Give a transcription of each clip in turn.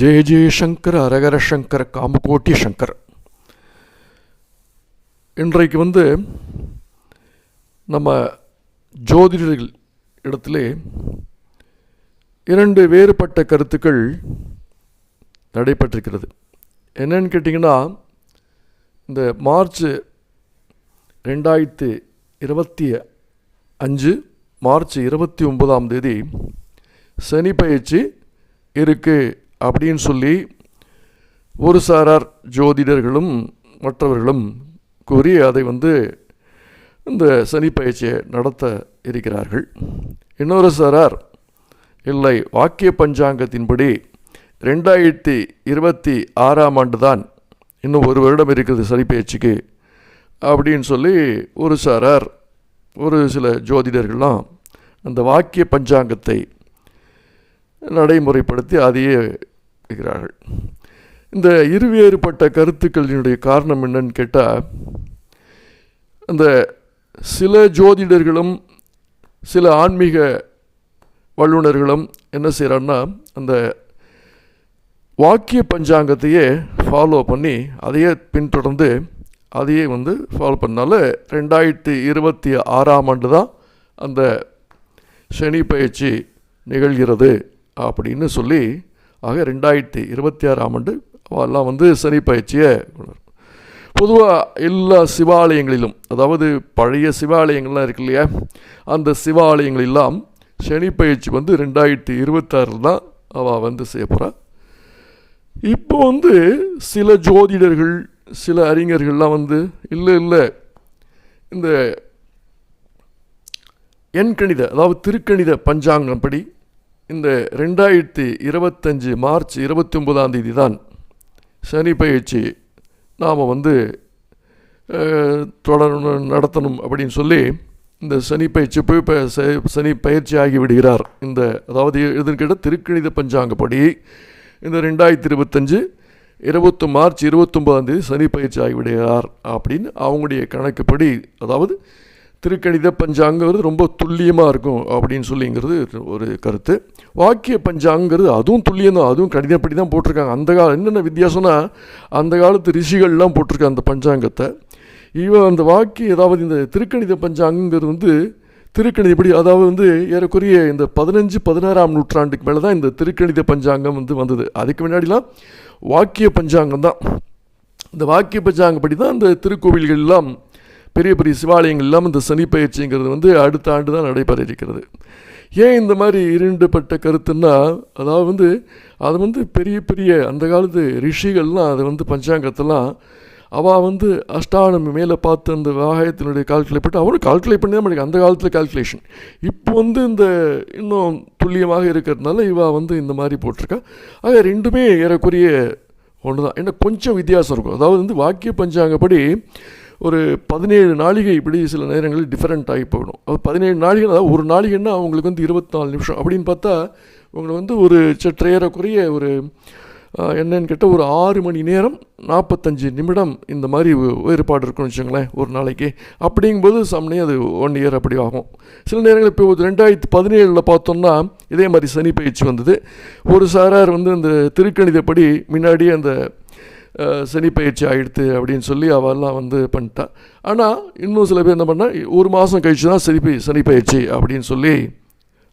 ஜெய ஜெயசங்கர் அரகர சங்கர் காமகோட்டி சங்கர். இன்றைக்கு வந்து நம்ம ஜோதிடர்கள் இடத்திலே இரண்டு வேறுபட்ட கருத்துக்கள் நடைபெற்றிருக்கிறது. என்னன்னு கேட்டிங்கன்னா இந்த மார்ச் ரெண்டாயிரத்து இருபத்தி அஞ்சு மார்ச் இருபத்தி ஒன்பதாம் தேதி சனி பயிற்சி இருக்குது அப்படின்னு சொல்லி ஒரு சாரார் ஜோதிடர்களும் மற்றவர்களும் கூறி அதை வந்து இந்த சனி பயிற்சியை நடத்த இருக்கிறார்கள். இன்னொரு சாரார் இல்லை வாக்கிய பஞ்சாங்கத்தின்படி ரெண்டாயிரத்தி இருபத்தி ஆறாம் ஆண்டு தான் இன்னும் ஒரு வருடம் இருக்குது சனி பயிற்சிக்கு அப்படின்னு சொல்லி ஒரு சாரார் ஒரு சில ஜோதிடர்கள்லாம் அந்த வாக்கிய பஞ்சாங்கத்தை நடைமுறைப்படுத்தி அதையே காட்டுகிறார்கள் இந்த இருவேறுபட்ட கருத்துக்களினுடைய காரணம் என்னன்னு கேட்டால் அந்த சில ஜோதிடர்களும் சில ஆன்மீக வல்லுநர்களும் என்ன செய்கிறான்னா அந்த வாக்கிய பஞ்சாங்கத்தையே ஃபாலோ பண்ணி அதையே பின்தொடர்ந்து அதையே வந்து ஃபாலோ பண்ணால ரெண்டாயிரத்தி இருபத்தி ஆறாம் ஆண்டு தான் அந்த சனி பயிற்சி நிகழ்கிறது அப்படின்னு சொல்லி ஆக ரெண்டாயிரத்தி இருபத்தி ஆறாம் ஆண்டு எல்லாம் வந்து சனி பயிற்சியை பொதுவாக எல்லா சிவாலயங்களிலும் அதாவது பழைய சிவாலயங்கள்லாம் இருக்கு இல்லையா? அந்த சிவாலயங்களெல்லாம் சனி பயிற்சி வந்து ரெண்டாயிரத்தி இருபத்தாறில் தான் அவள் வந்து செய்ய போகிறா இப்போ வந்து சில ஜோதிடர்கள் சில அறிஞர்கள்லாம் வந்து இல்லை இல்லை இந்த எண்கணித அதாவது திருக்கணித பஞ்சாங்கம் படி இந்த ரெண்டாயிரத்தி இருபத்தஞ்சி மார்ச் இருபத்தி ஒன்பதாம் தேதி தான் சனி பயிற்சி நாம் வந்து தொடரணும் நடத்தணும் அப்படின்னு சொல்லி இந்த சனி பயிற்சி போய் இப்போ சனி பயிற்சி ஆகிவிடுகிறார் இந்த அதாவது எதுன்னு கேட்டால் திருக்கணித பஞ்சாங்கப்படி இந்த ரெண்டாயிரத்தி இருபத்தஞ்சு இருபத்தி மார்ச் இருபத்தொம்பதாம் தேதி சனி பயிற்சி ஆகிவிடுகிறார் அப்படின்னு அவங்களுடைய கணக்குப்படி அதாவது திருக்கணித பஞ்சாங்கிறது ரொம்ப துல்லியமாக இருக்கும் அப்படின்னு சொல்லிங்கிறது ஒரு கருத்து. வாக்கிய பஞ்சாங்கிறது அதுவும் துல்லியம் தான். அதுவும் கணிதப்படி தான் போட்டிருக்காங்க. அந்த காலம் என்னென்ன வித்தியாசம்னா அந்த காலத்து ரிஷிகள்லாம் போட்டிருக்காங்க அந்த பஞ்சாங்கத்தை. இவன் அந்த வாக்கிய அதாவது இந்த திருக்கணித பஞ்சாங்கிறது வந்து திருக்கணிதப்படி அதாவது வந்து ஏறக்குறைய இந்த பதினஞ்சு பதினாறாம் நூற்றாண்டுக்கு மேலே தான் இந்த திருக்கணித பஞ்சாங்கம் வந்து வந்தது. அதுக்கு முன்னாடிலாம் வாக்கிய பஞ்சாங்கம் தான். இந்த வாக்கிய பஞ்சாங்கப்படி தான் இந்த திருக்கோவில்கள்லாம் பெரிய பெரிய சிவாலயங்கள் இல்லாமல் இந்த சனி பயிற்சிங்கிறது வந்து அடுத்த ஆண்டு தான் நடைபெற இருக்கிறது ஏன் இந்த மாதிரி இருண்டுபட்ட கருத்துன்னா அதாவது வந்து அது வந்து பெரிய பெரிய அந்த காலத்து ரிஷிகள்லாம் அதை வந்து பஞ்சாங்கத்தெல்லாம் அவள் வந்து அஷ்டானமி மேலே பார்த்து அந்த வாகயத்தினுடைய கால்குலேட் பண்ணி அவனும் கால்குலேட் பண்ணி தான் அந்த காலத்தில் கால்குலேஷன் இப்போ வந்து இந்த இன்னும் துல்லியமாக இருக்கிறதுனால இவா வந்து இந்த மாதிரி போட்டிருக்கா. ஆக ரெண்டுமே ஏறக்குரிய ஒன்று தான் ஏன்னா கொஞ்சம் வித்தியாசம் இருக்கும். அதாவது வந்து வாக்கிய பஞ்சாங்கப்படி ஒரு பதினேழு நாளிகை இப்படி சில நேரங்களில் டிஃப்ரெண்ட் ஆகி போயிடும் அது பதினேழு நாளிகை அதாவது ஒரு நாளிகைன்னா அவங்களுக்கு வந்து இருபத்தி நாலு நிமிஷம். அப்படின்னு பார்த்தா உங்களை வந்து ஒரு சற்றேறக்குறைய ஒரு என்னன்னு கேட்டால் ஒரு ஆறு மணி நேரம் நாற்பத்தஞ்சு நிமிடம் இந்த மாதிரி வேறுபாடு இருக்குன்னு வச்சுங்களேன் ஒரு நாளைக்கு. அப்படிங்கும்போது சம்னே அது ஒன் இயர் அப்படி ஆகும். சில நேரங்கள் இப்போ ரெண்டாயிரத்தி பதினேழில் பார்த்தோம்னா இதே மாதிரி சனி பயிற்சி வந்தது. ஒரு சாரார் வந்து அந்த திருக்கணிதப்படி முன்னாடியே அந்த சனி பயிற்சி ஆகிடுது அப்படின்னு சொல்லி அவெல்லாம் வந்து பண்ணிட்டான் ஆனால் இன்னும் சில பேர் என்ன பண்ணால் ஒரு மாதம் கழிச்சு தான் சனி சனி பயிற்சி அப்படின்னு சொல்லி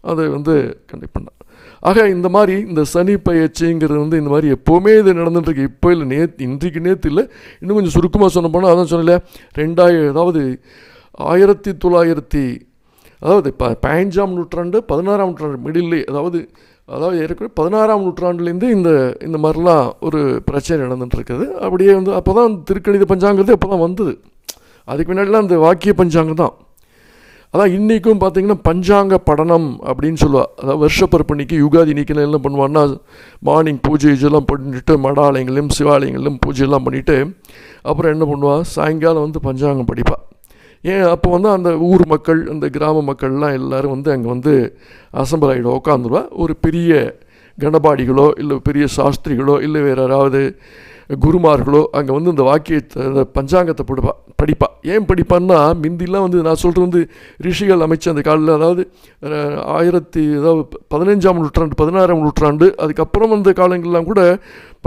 அதை வந்து கண்டக்ட் பண்ணான் ஆக இந்த மாதிரி இந்த சனி பயிற்சிங்கிறது வந்து இந்த மாதிரி எப்போவுமே இது நடந்துட்டுருக்கு. இப்போ இல்லை நேற்று இன்றைக்கு நேற்று இல்லை இன்னும் கொஞ்சம் சுருக்கமாக சொன்ன போனால் அதான் சொன்னல ரெண்டாயிரம் அதாவது ஆயிரத்தி தொள்ளாயிரத்தி அதாவது ப பதினஞ்சாம் நூற்றாண்டு பதினாறாம் நூற்றாண்டு மிடில்லே அதாவது அதாவது ஏற்கனவே பதினாறாம் நூற்றாண்டுலேருந்து இந்த இந்த மாதிரிலாம் ஒரு பிரச்சனை நடந்துட்டுருக்குது. அப்படியே வந்து அப்போ தான் திருக்கணித பஞ்சாங்கிறது அப்போ தான் வந்தது. அதுக்கு முன்னாடிலாம் அந்த வாக்கிய பஞ்சாங்கம் தான். அதான் இன்றைக்கும் பார்த்தீங்கன்னா பஞ்சாங்க படனம் அப்படின்னு சொல்லுவாள் அதாவது வருஷப்பரப்பணிக்கு யுகாதி நீக்கின என்ன பண்ணுவான்னா மார்னிங் பூஜை இதெல்லாம் பண்ணிட்டு மடாலயங்களையும் சிவாலயங்களையும் பூஜையெல்லாம் பண்ணிவிட்டு அப்புறம் என்ன பண்ணுவாள் சாயங்காலம் வந்து பஞ்சாங்கம் படிப்பாள் ஏன் அப்போ வந்து அந்த ஊர் மக்கள் அந்த கிராம மக்கள்லாம் எல்லோரும் வந்து அங்கே வந்து அசம்பராயிட உட்காந்துருவா ஒரு பெரிய கணபாடிகளோ இல்லை பெரிய சாஸ்திரிகளோ இல்லை வேறு யாராவது குருமார்களோ அங்கே வந்து இந்த வாக்கியத்தை பஞ்சாங்கத்தை படிப்பா படிப்பா. ஏன் படிப்பான்னா முந்திலாம் வந்து நான் சொல்கிறது வந்து ரிஷிகள் அமைச்ச அந்த காலில் அதாவது ஆயிரத்தி அதாவது பதினஞ்சாம் நூற்றாண்டு பதினாறாம் நூற்றாண்டு அதுக்கப்புறம் வந்த காலங்கள்லாம் கூட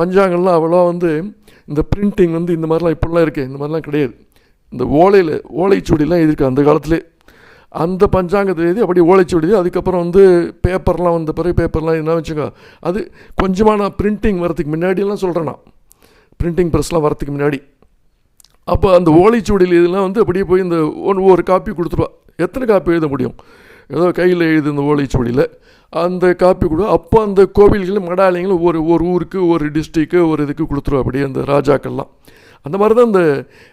பஞ்சாங்கம்லாம் அவ்வளோ வந்து இந்த பிரிண்டிங் வந்து இந்த மாதிரிலாம் இப்படிலாம் இருக்குது இந்த மாதிரிலாம் கிடையாது. இந்த ஓலையில் ஓலைச்சுவடிலாம் இருக்குது அந்த காலத்திலே. அந்த பஞ்சாங்கத்தை எழுதி அப்படி ஓலைச்சுவடி அதுக்கப்புறம் வந்து பேப்பர்லாம் வந்த பிறகு பேப்பர்லாம் என்ன வச்சுக்கோ. அது கொஞ்சமாக நான் பிரிண்டிங் வரதுக்கு முன்னாடிலாம் சொல்கிறேன் நான். பிரிண்டிங் ப்ரெஸ்லாம் வரதுக்கு முன்னாடி. அப்போ அந்த ஓலைச்சுவடியில் இதெல்லாம் வந்து அப்படியே போய் இந்த ஒன்று ஒரு காப்பி கொடுத்துருவா. எத்தனை காப்பி எழுத முடியும்? ஏதோ கையில் எழுது இந்த ஓலைச்சுவடியில். அந்த காப்பி கொடு. அப்போ அந்த கோவில்கள் மடாலயங்கள் ஒரு ஒரு ஊருக்கு ஒரு டிஸ்ட்ரிக்கு ஒரு இதுக்கு கொடுத்துருவா அப்படியே அந்த ராஜாக்கள்லாம். அந்த மாதிரி தான் இந்த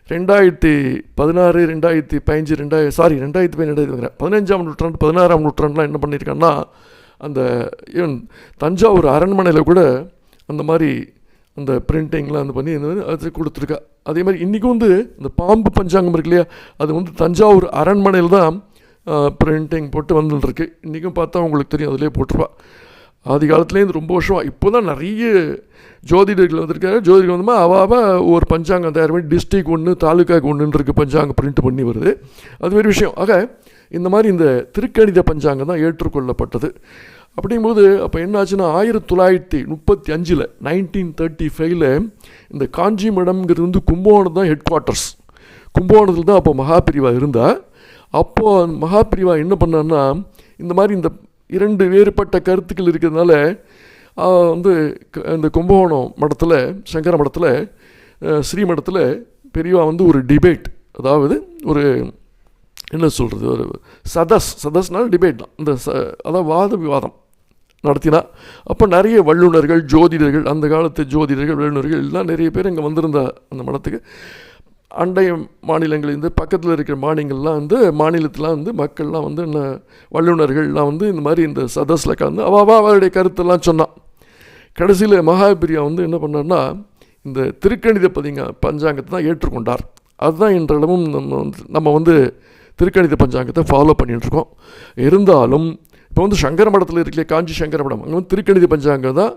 ரெண்டாயிரத்தி பதினாறு ரெண்டாயிரத்தி பதினஞ்சு ரெண்டாயிரம் சாரி ரெண்டாயிரத்தி பதினெண்டாயிரத்தி பதினஞ்சாம் நூற்றாண்டு பதினாறாம் நூற்றாண்டுலாம் என்ன பண்ணியிருக்காங்கன்னா அந்த ஈவன் தஞ்சாவூர் அரண்மனையில் கூட அந்த மாதிரி அந்த பிரிண்டிங்லாம் அந்த பண்ணி அது கொடுத்துருக்கா. அதே மாதிரி இன்றைக்கும் வந்து இந்த பாம்பு பஞ்சாங்கம் இருக்கு இல்லையா அது வந்து தஞ்சாவூர் அரண்மனையில் தான் பிரிண்டிங் போட்டு வந்துட்டுருக்கு இன்றைக்கும் பார்த்தா உங்களுக்கு தெரியும் அதிலே போட்டிருப்பா. ஆதி காலத்துலேருந்து ரொம்ப வருஷம். இப்போ தான் நிறைய ஜோதிடர்கள் வந்திருக்காரு ஜோதிடர்கள் வந்து அவாவ ஒரு பஞ்சாங்கம் தயார் பண்ணி டிஸ்ட்ரிக் ஒன்று தாலுக்காக்கு ஒன்றுன்றிருக்கு பஞ்சாங்கம் பிரிண்ட் பண்ணி வருது. அது விஷயம். ஆக இந்த மாதிரி இந்த திருக்கணித பஞ்சாங்கம் தான் ஏற்றுக்கொள்ளப்பட்டது. அப்படிங்கும்போது அப்போ என்னாச்சுன்னா ஆயிரத்தி தொள்ளாயிரத்தி முப்பத்தி அஞ்சில் நைன்டீன் தேர்ட்டி ஃபைவ்ல இந்த காஞ்சிமடம்ங்கிறது வந்து கும்பகோணம் தான் ஹெட் குவார்ட்டர்ஸ் கும்பகோணத்தில் தான் அப்போ மகாபிரிவா இருந்தா. அப்போது மகாபிரிவா என்ன பண்ணான்னா இந்த மாதிரி இந்த இரண்டு வேறுபட்ட கருத்துக்கள் இருக்கிறதுனால வந்து க- இந்த கும்பகோணம் மடத்தில் சங்கர மடத்தில் ஸ்ரீமடத்தில் பெரியவா வந்து ஒரு டிபேட் அதாவது ஒரு என்ன சொல்கிறது ஒரு சதஸ் சதஸ்னால் டிபேட் தான். இந்த ச அதாவது வாத விவாதம் நடத்தினா அப்போ நிறைய வல்லுநர்கள் ஜோதிடர்கள் அந்த காலத்து ஜோதிடர்கள் வல்லுநர்கள் எல்லாம் நிறைய பேர் இங்கே வந்திருந்தா அந்த மடத்துக்கு. அண்டைய மாநிலங்கள் பக்கத்தில் இருக்கிற மாநிலங்கள்லாம் வந்து மாநிலத்தில் வந்து மக்கள்லாம் வந்து என்ன வல்லுநர்கள்லாம் வந்து இந்த மாதிரி இந்த சதஸில் கலந்து அவ அவருடைய கருத்தெல்லாம் சொன்னான். கடைசியில் மகாபிரியா வந்து என்ன பண்ணார்னா இந்த திருக்கணித பதிங்க பஞ்சாங்கத்தை தான் ஏற்றுக்கொண்டார். அதுதான் இன்றளவும் நம்ம வந்து நம்ம வந்து திருக்கணித பஞ்சாங்கத்தை ஃபாலோ பண்ணிகிட்ருக்கோம் இருந்தாலும் இப்போ வந்து சங்கர மடத்தில் இருக்கிற காஞ்சி சங்கர மடம் அங்கே வந்து திருக்கணித பஞ்சாங்கம் தான்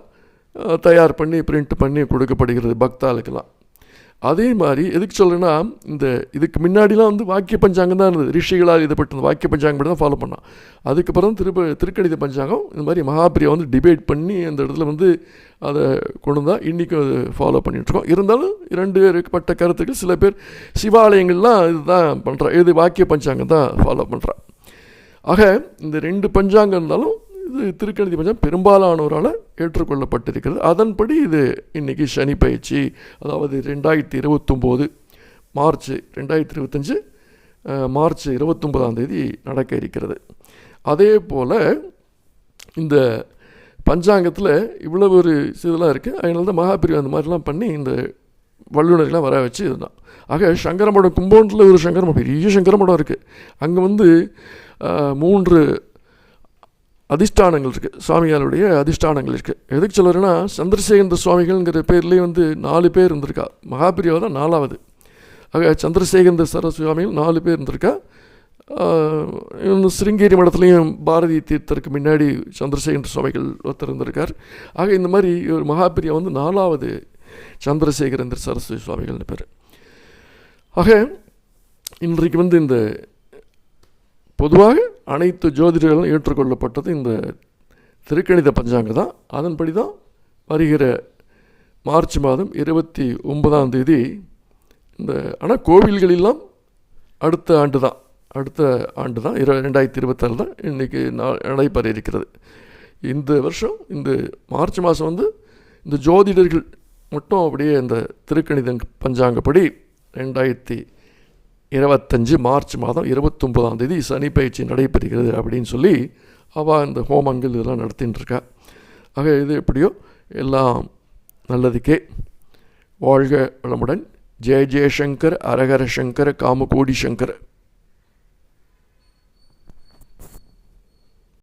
தயார் பண்ணி பிரிண்ட் பண்ணி கொடுக்கப்படுகிறது பக்தாளுக்கெல்லாம். அதே மாதிரி எதுக்கு சொல்கிறேன்னா இந்த இதுக்கு முன்னாடிலாம் வந்து வாக்கிய பஞ்சாங்கம் தான் இருந்தது. ரிஷிகளால் இது பட்டு வாக்கிய பஞ்சாங்கம் மட்டும் தான் ஃபாலோ பண்ணான் அதுக்கப்புறம் திருப்ப திருக்கணித பஞ்சாங்கம் இந்த மாதிரி மகாபிரியா வந்து டிபேட் பண்ணி அந்த இடத்துல வந்து அதை கொண்டு வந்தால் இன்றைக்கும் அது ஃபாலோ பண்ணிகிட்ருக்கோம் இருந்தாலும் இரண்டு பட்ட கருத்துக்கள் சில பேர் சிவாலயங்கள்லாம் இதுதான் பண்ணுறா இது வாக்கிய பஞ்சாங்கம் தான் ஃபாலோ பண்ணுறா ஆக இந்த ரெண்டு பஞ்சாங்கம் இருந்தாலும் இது திருக்கணிதி பஞ்சம் பெரும்பாலானோரால் ஏற்றுக்கொள்ளப்பட்டிருக்கிறது. அதன்படி இது இன்றைக்கி சனி பயிற்சி அதாவது ரெண்டாயிரத்தி இருபத்தொம்போது மார்ச் ரெண்டாயிரத்தி இருபத்தஞ்சு மார்ச் இருபத்தொம்போதாம் தேதி நடக்க இருக்கிறது. அதே போல் இந்த பஞ்சாங்கத்தில் இவ்வளவு ஒரு இதெல்லாம் இருக்குது அதனால தான் மகாபிரிவு அந்த மாதிரிலாம் பண்ணி இந்த வல்லுநர்கள்லாம் வர வச்சு இதுதான் ஆக சங்கரமடம் கும்பகோணத்தில் ஒரு சங்கரமடம் பெரிய சங்கரமடம் இருக்குது அங்கே வந்து மூன்று அதிஷ்டானங்கள் இருக்குது சுவாமிகளுடைய அதிஷ்டானங்கள் இருக்குது எதுக்கு சொல்லுறேன்னா சந்திரசேகர சுவாமிகள்ங்கிற பேர்லேயே வந்து நாலு பேர் இருந்திருக்கா. மகாபிரியாவை தான் நாலாவது. ஆக சந்திரசேகர சர சுவாமிகள் நாலு பேர் இருந்திருக்கா. ஆஹ், இன்னும் சிருங்கேரி மடத்துலேயும் பாரதி தீர்த்தருக்கு முன்னாடி சந்திரசேகர சுவாமிகள் ஒருத்தர் இருந்திருக்கார். ஆக இந்த மாதிரி ஒரு மகாபிரியா வந்து நாலாவது சந்திரசேகரேந்திர சரஸ்வதி சுவாமிகள்னு பேர். ஆக இன்றைக்கு வந்து இந்த பொதுவாக அனைத்து ஜோதிடர்களும் ஏற்றுக்கொள்ளப்பட்டது. இந்த திருக்கணித பஞ்சாங்கம் தான். அதன்படி தான் வருகிற மார்ச் மாதம் இருபத்தி ஒன்பதாம் தேதி இந்த ஆனால் கோவில்களெல்லாம் அடுத்த ஆண்டு தான். அடுத்த ஆண்டு தான். இரு ரெண்டாயிரத்தி இருபத்தாறு தான் இன்றைக்கி நடைபெற இருக்கிறது. இந்த வருஷம் இந்த மார்ச் மாதம் வந்து இந்த ஜோதிடர்கள் மட்டும் அப்படியே இந்த திருக்கணித பஞ்சாங்கப்படி ரெண்டாயிரத்தி இருபத்தஞ்சு மார்ச் மாதம் இருபத்தொம்போதாம் தேதி சனி பயிற்சி நடைபெறுகிறது அப்படின்னு சொல்லி அவள் இந்த ஹோமங்கள் இதெல்லாம் நடத்தின்னு ஆக இது எப்படியோ எல்லாம் நல்லதுக்கே. வாழ்க வளமுடன். ஜெய ஜெயசங்கர் அரகர சங்கர் காமகோடி சங்கர்.